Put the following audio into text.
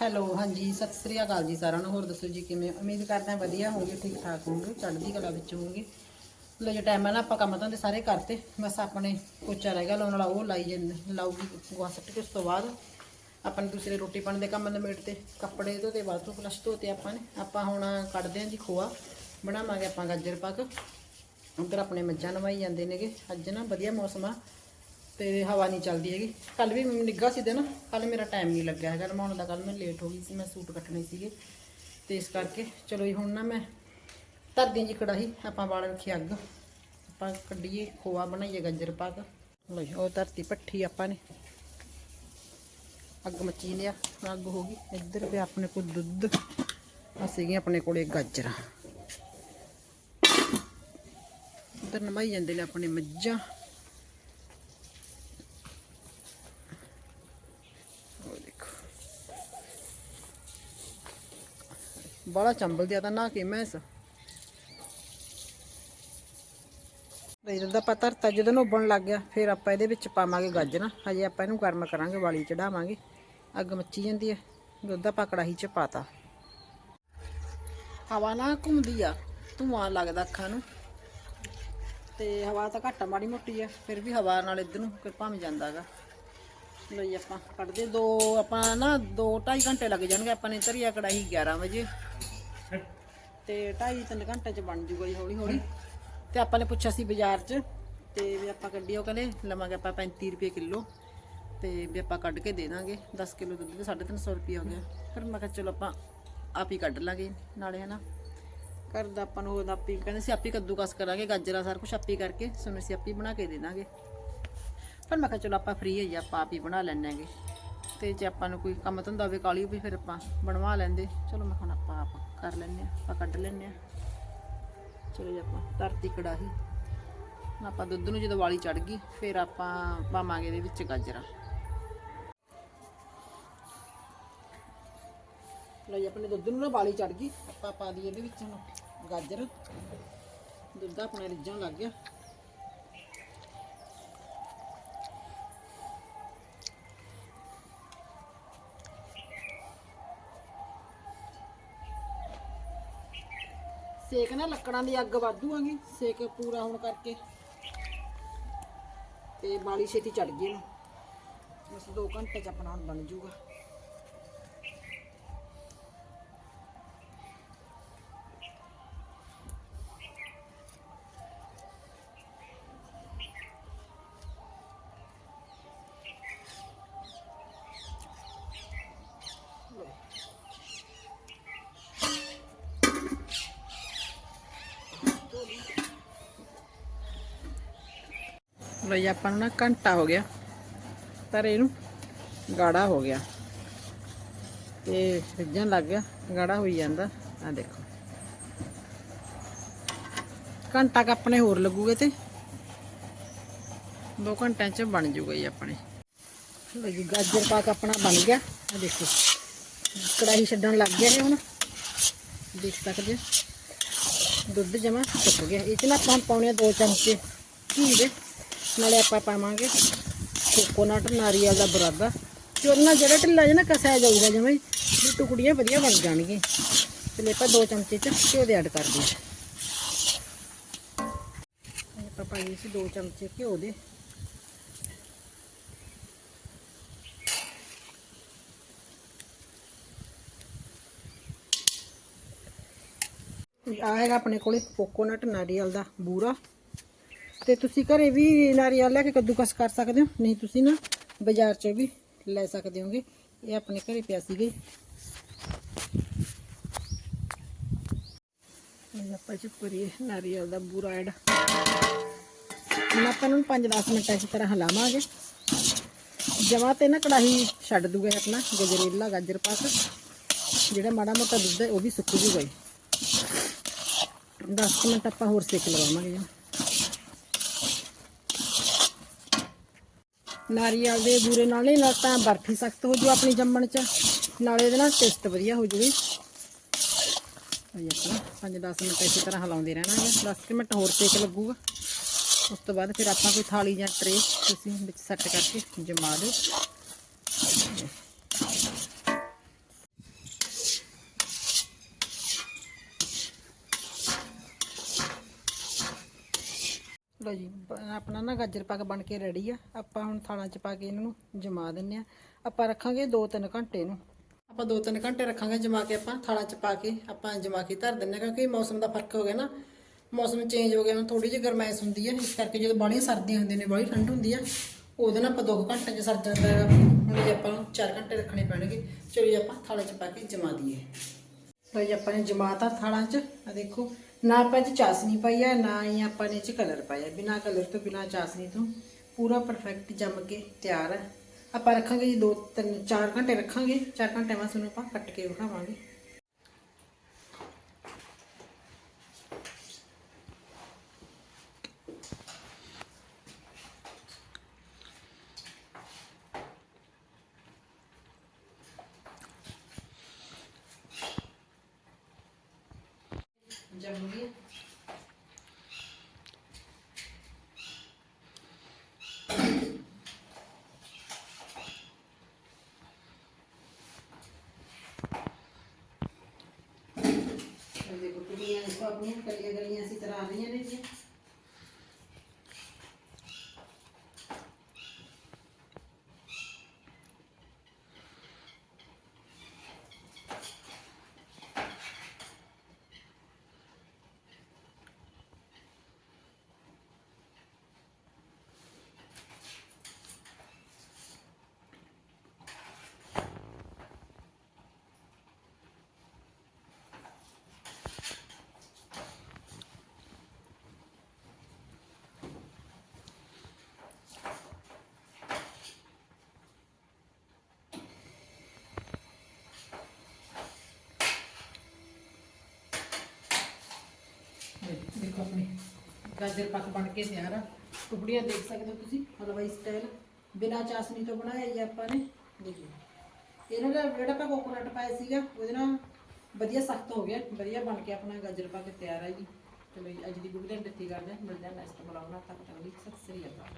Hello, ਹਾਂਜੀ, ਸਤਿ ਸ੍ਰੀ ਅਕਾਲ ਜੀ ਸਾਰਿਆਂ ਨੂੰ। ਹੋਰ ਦੱਸੋ ਜੀ ਕਿਵੇਂ? ਉਮੀਦ ਕਰਦਾ ਹਾਂ ਵਧੀਆ ਹੋਵੋਗੇ ਠੀਕ ਠਾਕ ਹੋਵੋਗੇ, ਚੜ੍ਹਦੀ ਕਲਾ ਵਿੱਚ ਹੋਵੋਗੇ। ਲੋ ਜੇ ਟਾਈਮ ਹੈ ਨਾ, ਆਪਾਂ ਕੰਮ ਤਾਂ ਸਾਰੇ ਕਰਤੇ। ਬਸ ਆਪਣੇ ਪੋਚਾ ਰਹਿ ਗਿਆ, ਲਾਉਣ ਵਾਲਾ ਉਹ ਲਾਈ ਜਾਂਦੇ ਲਾਉਗੀ ਗੋਹਾ ਸੱਟ ਕੇ ਉਸ ਤੋਂ ਬਾਅਦ। ਆਪਾਂ ਨੇ ਦੂਸਰੇ ਰੋਟੀ ਪਾਣੀ ਦੇ ਕੰਮ ਨਿਬੇੜ ਤੇ ਕੱਪੜੇ ਧੋਤੇ ਬਾਥਰੂਮ ਫਲਸ਼ ਧੋਤੇ ਆਪਾਂ ਨੇ। ਆਪਾਂ ਹੁਣ ਕੱਢਦੇ ਹਾਂ ਜੀ ਖੋਆ, ਬਣਾਵਾਂਗੇ ਆਪਾਂ ਗਾਜਰ ਪਾਕ। ਉਧਰ ਆਪਣੇ ਮੱਝਾਂ ਨਵਾਈ ਜਾਂਦੇ ਨੇਗੇ। ਅੱਜ ਨਾ ਵਧੀਆ ਮੌਸਮ ਆ। ਤੇ ਹਵਾ ਨਹੀਂ ਚੱਲਦੀ ਹੈਗੀ। ਕੱਲ ਵੀ ਮੈਨੂੰ ਨਿੱਗਾ ਸੀ ਦਿਨ ਕੱਲ ਮੇਰਾ ਟਾਈਮ ਨਹੀਂ ਲੱਗਿਆ ਹੈਗਾ। ਨਮਾਉਣ ਦਾ ਕੱਲ ਮੈਂ ਲੇਟ ਹੋ ਗਈ ਸੀ, ਮੈਂ ਸੂਟ ਕੱਟਣੇ ਸੀਗੇ। ਤੇ ਇਸ ਕਰਕੇ ਚਲੋ ਜੀ, ਹੁਣ ਨਾ ਮੈਂ ਧਰਦੀ ਜੀ ਕੜਾਹੀ, ਆਪਾਂ ਬਾਲ ਰੱਖੀ ਅੱਗ। ਆਪਾਂ ਕੱਢੀਏ, ਖੋਆ ਬਣਾਈਏ ਗਾਜਰ ਪਾਕ ਲਓ ਉਹ ਧਰਤੀ ਪੱਠੀ ਆਪਾਂ ਨੇ। ਅੱਗ ਮੱਚੀ ਲਿਆ, ਅੱਗ ਹੋ ਗਈ। ਇੱਧਰ ਵੀ ਆਪਣੇ ਕੋਲ ਦੁੱਧ। ਆ ਸੀਗੀਆਂ ਆਪਣੇ ਕੋਲੇ ਗਾਜਰਾਂ। ਉਧਰ ਨਮਾਈ ਜਾਂਦੇ ਨੇ ਆਪਣੇ ਮੱਝਾਂ ਉਹ ਦੇਖੋ ਬੜਾ ਚੰਬਲ ਦਿਆ ਤਾਂ ਨਾ ਕਿ ਮੈਂਸ ਇਧਰ ਦਾ ਪਤਾ ਧਰਤਾ, ਜਦੋਂ ਨੂੰ ਲੱਗ ਗਿਆ, ਫਿਰ ਆਪਾਂ ਇਹਦੇ ਵਿੱਚ ਪਾਵਾਂਗੇ ਗਾਜਰਾਂ। ਹਜੇ ਆਪਾਂ ਇਹਨੂੰ ਗਰਮ ਕਰਾਂਗੇ, ਵਾਲੀ ਚੜਾਵਾਂਗੇ ਅੱਗ ਮੱਚੀ ਜਾਂਦੀ ਹੈ ਦੁੱਧ ਆਪਾਂ ਕੜਾਹੀ 'ਚ ਪਾਤਾ। ਹਵਾ ਨਾ ਘੁੰਮਦੀ ਆ। ਧੂਆਂ ਲੱਗਦਾ ਅੱਖਾਂ ਨੂੰ। ਤੇ ਹਵਾ ਤਾਂ ਘੱਟ ਮਾੜੀ ਮੋਟੀ ਆ। ਫਿਰ ਵੀ ਹਵਾ ਨਾਲ ਇਧਰ ਨੂੰ ਕਿ ਭੰਮ ਜਾਂਦਾਗਾ। ਲਈ ਆਪਾਂ ਕੱਢਦੇ ਦੋ, ਆਪਾਂ ਨਾ 2 2.5 ਘੰਟੇ ਲੱਗ ਜਾਣਗੇ, ਆਪਾਂ ਨੇ ਧਰੀਆ ਕੜਾਹੀ 11 ਵਜੇ। ਤੇ 2.5 3 ਘੰਟੇ ਚ ਬਣ ਜੂਗਾ ਜੀ ਹੌਲੀ ਹੌਲੀ। ਤੇ ਆਪਾਂ ਨੇ ਪੁੱਛਿਆ ਸੀ ਬਾਜ਼ਾਰ 'ਚ, ਤੇ ਵੀ ਆਪਾਂ ਕੱਢੀ ਉਹ ਕਹਿੰਦੇ ਲਵਾਂਗੇ ਆਪਾਂ 35 ਰੁਪਏ ਕਿਲੋ। ਤੇ ਵੀ ਆਪਾਂ ਕੱਢ ਕੇ ਦੇ ਦਾਂਗੇ 10 ਕਿਲੋ ਦੁੱਧ ਦੇ 350 ਰੁਪਏ ਹੋ ਗਿਆ। ਫਿਰ ਮੈਂ ਕਿਹਾ ਚਲੋ ਆਪਾਂ ਆਪ ਹੀ ਕੱਢ ਲਾਂਗੇ ਨਾਲੇ, ਹਨਾ। ਘਰ ਦਾ ਆਪਾਂ ਨੂੰ ਉਹਦਾ ਆਪੀ ਕਹਿੰਦੇ ਸੀ, ਆਪੀ ਕੱਦੂਕਸ ਕਰਾਂਗੇ, ਗਾਜਰਾਂ ਸਾਰਾ ਕੁਝ ਆਪੀ ਕਰਕੇ, ਸਾਨੂੰ ਅਸੀਂ ਆਪੀ ਬਣਾ ਕੇ ਦੇ ਦਾਂਗੇ। ਪਰ ਮੈਂ ਕਿਹਾ ਚਲੋ ਆਪਾਂ ਫ੍ਰੀ ਹੈ ਆਪਾਂ ਆਪ ਹੀ ਬਣਾ ਲੈਣਾਂਗੇ ਤੇ ਜੇ ਆਪਾਂ ਨੂੰ ਕੋਈ ਕੰਮ ਧੰਦਾ ਹੋਵੇ ਕਾਲੀ ਵੀ ਫਿਰ ਆਪਾਂ ਬਣਵਾ ਲੈਂਦੇ। ਚਲੋ ਮੈਂ ਹੁਣ ਆਪਾਂ ਆਪ ਕਰ ਲੈਂਦੇ ਆ ਆਪਾਂ ਕੱਢ ਲੈਂਦੇ ਆ ਚਲੋ ਜੀ ਆਪਾਂ ਧਰਤੀ ਕੜਾਹੀ। ਆਪਾਂ ਦੁੱਧ ਨੂੰ ਜਦੋਂ ਵਾਲੀ ਚੜ ਗਈ, ਫਿਰ ਆਪਾਂ ਪਾਵਾਂਗੇ ਇਹਦੇ ਵਿੱਚ ਗਾਜਰਾਂ। ਲੋ ਜੀ, ਆਪਣੇ ਦੁੱਧ ਨੂੰ ਨਾ ਵਾਲੀ ਚੜ ਗਈ, ਆਪਾਂ ਪਾ ਦਈਏ ਇਹਦੇ ਵਿੱਚ ਹੁਣ ਗਾਜਰ। ਦੁੱਧ ਆਪਣੇ ਰਿੱਝਣ ਲੱਗ ਗਿਆ। ਸੇਕ ਨਾ ਲੱਕੜਾਂ ਦੀ ਅੱਗ ਵਾਧੂ ਆਂਗੀ ਸੇਕ ਪੂਰਾ ਹੋਣ ਕਰਕੇ। ਤੇ ਬਾਲੀ ਛੇਤੀ ਚੜ ਗਈ ਇਹਨੂੰ। ਬਸ 2 ਘੰਟੇ ਚ ਆਪਣਾ ਹੁਣ ਬਣ ਜੂਗਾ ਲਈ ਆਪਾਂ ਨੂੰ ਨਾ ਘੰਟਾ ਹੋ ਗਿਆ, ਪਰ ਇਹਨੂੰ ਗਾੜਾ ਹੋ ਗਿਆ। ਤੇ ਰਿੱਝਣ ਲੱਗ ਗਿਆ, ਗਾੜਾ ਹੋਈ ਜਾਂਦਾ। ਆ ਦੇਖੋ। ਘੰਟਾ ਕ ਆਪਣੇ ਹੋਰ ਲੱਗੂਗੇ ਤੇ। 2 ਘੰਟਿਆਂ ਚ ਬਣ ਜੂਗਾ ਜੀ ਆਪਣੇ। ਲਓ ਜੀ, ਗਾਜਰ ਪਾਕ ਆਪਣਾ ਬਣ ਗਿਆ। ਆ ਦੇਖੋ। ਕੜਾਹੀ ਛੱਡਣ ਲੱਗ ਗਿਆ ਇਹ ਹੁਣ। ਦੇਖ ਸਕਦੇ ਹੋ। ਦੁੱਧ ਜਮਾ ਸੁੱਕ ਗਿਆ। ਇਹ ਚ ਨਾ ਆਪਾਂ ਪਾਉਣੇ ਆ ਦੋ ਚਮਚੇ ਘੀ ਦੇ। ਨਾਲੇ ਆਪਾਂ ਪਾਵਾਂਗੇ ਕੋਕੋਨਟ, ਨਾਰੀਅਲ ਦਾ ਬਰਾਦਾ। ਤੇ ਉਹਦੇ ਜਿਹੜਾ ਢਿੱਲਾ ਜਿਹਾ ਨਾ ਕਸਿਆ ਜਾਊਗਾ ਜਿਵੇਂ ਵੀ ਟੁਕੜੀਆਂ ਵਧੀਆ ਬਣ ਜਾਣਗੀਆਂ। ਤੇ ਆਪਾਂ ਦੋ ਚਮਚੇ ਚ ਘਿਓ ਦੇ ਐਡ ਕਰਦੇ ਹਾਂ ਆਪਾਂ ਪਾਈਏ ਸੀ ਦੋ ਚਮਚੇ ਘਿਓ ਦੇ। ਆ ਹੈਗਾ ਆਪਣੇ ਕੋਲੇ ਕੋਕੋਨਟ, ਨਾਰੀਅਲ ਦਾ ਬੂਰਾ। ਤੇ ਤੁਸੀਂ ਘਰੇ ਵੀ ਨਾਰੀਅਲ ਲੈ ਕੇ ਕੱਦੂਕਸ ਕਰ ਸਕਦੇ ਹੋ। ਨਹੀਂ, ਤੁਸੀਂ ਨਾ ਬਾਜ਼ਾਰ 'ਚੋਂ ਵੀ ਲੈ ਸਕਦੇ ਹੋਗੇ। ਇਹ ਆਪਣੇ ਘਰੇ ਪਿਆ ਸੀਗੇ ਇਹ ਆਪਾਂ ਚ ਕਰੀਏ ਨਾਰੀਅਲ ਦਾ ਬੂਰਾ ਐਡ। ਹੁਣ ਆਪਾਂ ਨੂੰ 5-10 ਮਿੰਟ ਇਸ ਤਰ੍ਹਾਂ ਹਲਾਵਾਂਗੇ। ਜਮਾ ਤੇ ਨਾ ਕੜਾਹੀ ਛੱਡ ਦੂਗਾ ਆਪਣਾ, ਗਜਰੇਲਾ, ਗਾਜਰ ਪਾਕ। ਜਿਹੜਾ ਮਾੜਾ ਮੋਟਾ ਦੁੱਧ ਹੈ, ਉਹ ਵੀ ਸੁੱਕ ਜੂਗਾ ਜੀ। 10 ਮਿੰਟ ਆਪਾਂ ਹੋਰ ਸੇਕ ਲਵਾਵਾਂਗੇ ਜੀ ਨਾਰੀਅਲ ਦੇ ਬੂਰੇ ਨਾਲ ਨਹੀਂ ਨਾਲ ਤਾਂ ਬਰਫੀ ਸਖਤ ਹੋ ਜੂ ਆਪਣੀ ਜੰਮਣ ਚ। ਨਾਲੇ ਇਹਦੇ ਨਾਲ ਟੇਸਟ ਵਧੀਆ ਹੋ ਜੂਗੀ। ਅਜੇ ਆਪਾਂ 5-10 ਮਿੰਟ ਇਸੇ ਤਰ੍ਹਾਂ ਹਲਾਉਂਦੇ ਰਹਿਣਾ ਹੈ। 10 ਮਿੰਟ ਹੋਰ ਸੇਕ ਲੱਗੂਗਾ। ਉਸ ਤੋਂ ਬਾਅਦ ਫਿਰ ਆਪਾਂ ਕੋਈ ਥਾਲੀ ਜਾਂ ਟਰੇ ਤੁਸੀਂ ਵਿੱਚ ਸੈੱਟ ਕਰਕੇ ਜਮਾ ਦਿਓ। ਲੋ ਜੀ, ਬ- ਆਪਣਾ ਨਾ ਗਾਜਰ ਪਾਕ ਬਣ ਕੇ ਰੈਡੀ ਆ। ਆਪਾਂ ਹੁਣ ਥਾਲਾਂ 'ਚ ਪਾ ਕੇ ਇਹਨਾਂ ਨੂੰ ਜਮਾ ਦਿੰਨੇ ਆ। ਆਪਾਂ ਰੱਖਾਂਗੇ 2-3 ਘੰਟੇ ਨੂੰ। ਆਪਾਂ 2-3 ਘੰਟੇ ਰੱਖਾਂਗੇ ਜਮਾ ਕੇ ਆਪਾਂ ਥਾਲਾਂ 'ਚ ਪਾ ਕੇ। ਆਪਾਂ ਜਮਾ ਕੇ ਧਰ ਦਿੰਨੇ ਆ, ਕਿਉਂਕਿ ਮੌਸਮ ਦਾ ਫ਼ਰਕ ਹੋ ਗਿਆ ਨਾ। ਮੌਸਮ ਚੇਂਜ ਹੋ ਗਿਆ, ਹੁਣ ਥੋੜੀ ਜਿਹੀ ਗਰਮਾਇਸ਼ ਹੁੰਦੀ ਹੈ ਇਸ ਕਰਕੇ ਜਦੋਂ ਬਾਹਲੀਆਂ ਸਰਦੀਆਂ ਹੁੰਦੀਆਂ ਨੇ, ਬਾਹਲੀ ਠੰਡ ਹੁੰਦੀ ਆ ਉਦੋਂ ਨਾ ਆਪਾਂ 2 ਘੰਟੇ 'ਚ ਸਰ ਜਾਂਦਾ ਹੈਗਾ। ਹੁਣ ਜੇ ਆਪਾਂ ਨੂੰ 4 ਘੰਟੇ ਰੱਖਣੇ ਪੈਣਗੇ, ਚਲੋ ਜੀ ਆਪਾਂ ਥਾਲਾਂ 'ਚ ਪਾ ਕੇ ਜਮਾ ਦਈਏ। ਲਓ ਜੀ, ਆਪਾਂ ਨੇ ਜਮਾਤਾ ਥਾਲਾਂ 'ਚ। ਆ ਦੇਖੋ ਨਾ ਆਪਾਂ ਇਹ 'ਚ ਚਾਸਨੀ ਪਾਈ ਆ, ਨਾ ਹੀ ਆਪਾਂ ਨੇ ਇਹ 'ਚ ਕਲਰ ਪਾਇਆ। ਬਿਨਾ ਕਲਰ ਤੋਂ, ਬਿਨਾ ਚਾਸਨੀ ਤੋਂ। ਪੂਰਾ ਪਰਫੈਕਟ ਜੰਮ ਕੇ ਤਿਆਰ ਹੈ ਆਪਾਂ ਰੱਖਾਂਗੇ ਜੀ 2 3 4 ਘੰਟੇ ਰੱਖਾਂਗੇ। 4 ਘੰਟੇ ਬਾਅਦ ਤੁਹਾਨੂੰ ਆਪਾਂ ਕੱਟ ਕੇ ਵਿਖਾਵਾਂਗੇ। ਜੰਮ ਦੇਖੋ ਕੁੜੀਆਂ ਇਸ ਆਪਣੀਆਂ ਕਲੀਆਂ ਕਲੀਆਂ ਇਸੇ ਤਰ੍ਹਾਂ ਰਹੀਆਂ ਨੇ ਜੀ ਦੇ- ਦੇਖੋ ਆਪਣੇ ਗਾਜਰ ਪੱਕ ਬਣ ਕੇ ਤਿਆਰ ਆ। ਟੁਕੜੀਆਂ ਦੇਖ ਸਕਦੇ ਹੋ ਤੁਸੀਂ, ਹਲਵਾਈ ਸਟਾਈਲ ਬਿਨਾ ਚਾਸਨੀ ਤੋਂ ਬਣਾਇਆ ਜੀ ਆਪਾਂ ਨੇ ਦੇਖੋ ਇਹਨਾਂ ਦਾ ਜਿਹੜਾ ਆਪਾਂ ਕੋਕੋਨਟ ਪਾਇਆ ਸੀਗਾ, ਉਹਦੇ ਨਾਲ ਵਧੀਆ ਸਖਤ ਹੋ ਗਿਆ, ਵਧੀਆ ਬਣ ਕੇ ਆਪਣਾ ਗਾਜਰ ਪੱਕ ਤਿਆਰ ਆ ਜੀ। ਚਲੋ ਜੀ, ਅੱਜ ਦੀ ਵੀਡੀਓ ਦਾ ਇੱਥੇ ਕਰਦੇ ਹਾਂ, ਮਿਲਦੇ ਹਾਂ ਨੈਕਸਟ ਬਲੌਗ ਨਾਲ ਤੱਕ ਤੱਕ ਲਈ ਸਤਿ ਸ੍ਰੀ ਅਕਾਲ।